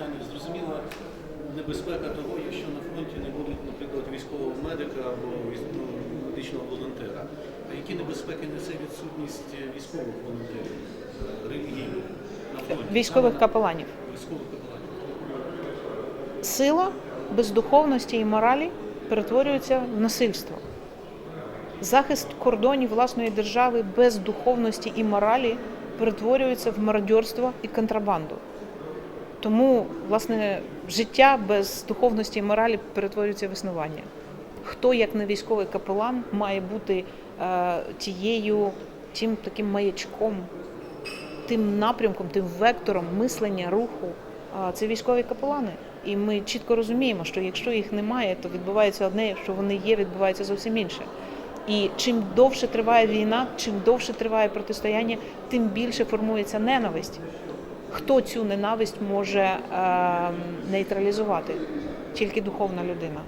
питання. Зрозуміла небезпека того, якщо на фронті не будуть, наприклад, військового медика або ну, медичного волонтера. А які небезпеки несе відсутність військових волонтерів е, релігійних на фронті? Військових капеланів. Військових капеланів. Сила без духовності і моралі перетворюється в насильство. Захист кордонів власної держави без духовності і моралі перетворюється в мародьорство і контрабанду. Тому, власне, життя без духовності і моралі перетворюється в існування. Хто, як не військовий капелан, має бути е, тією, тим таким маячком, тим напрямком, тим вектором мислення, руху це військові капелани. І ми чітко розуміємо, що якщо їх немає, то відбувається одне, якщо вони є, відбувається зовсім інше. І чим довше триває війна, чим довше триває протистояння, тим більше формується ненависть. Хто цю ненависть може е, нейтралізувати? Тільки духовна людина.